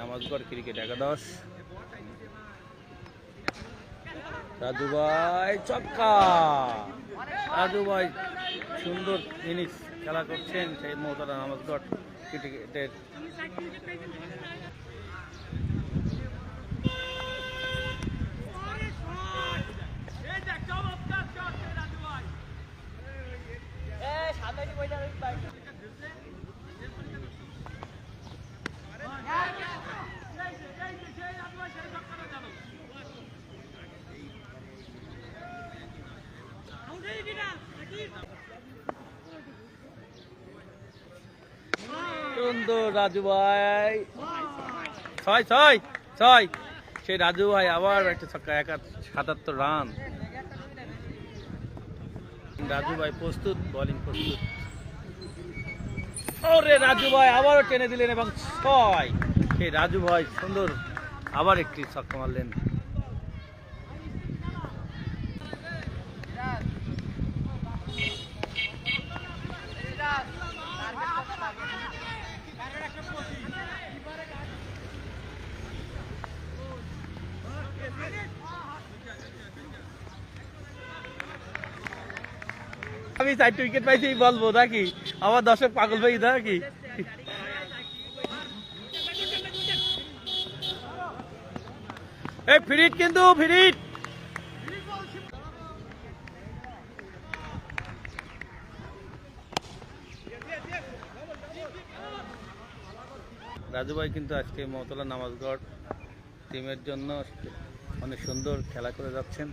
Namazgarh cricket একাদশ। রাজু ভাই চক্কা রাজু ভাই, সুন্দর ইনিংস খেলা করছেন সেই মহতারা নামাজগড় ক্রিকেটের সুন্দর রাজু ভাই। ছয় ছয় ছয়। রাজু ভাই আবার একটা ছক্কা সাতাত্তর রান। রাজু ভাই প্রস্তুত বোলিং প্রস্তুত। রাজু ভাই আবারও টেনে দিলেন এবং ছয়। সেই রাজু ভাই সুন্দর আবার একটি ছক্কা মারলেন। আমি চারটে উইকেট পাইছি বলব নাকি আমার দর্শক পাগল ভাই নাকি এই ফিরিট কিন্তু ফিরিট রাজু ভাই কিন্তু আজকে মতলা নামাজগড় টিমের জন্য অনেক সুন্দর খেলা করে যাচ্ছেন।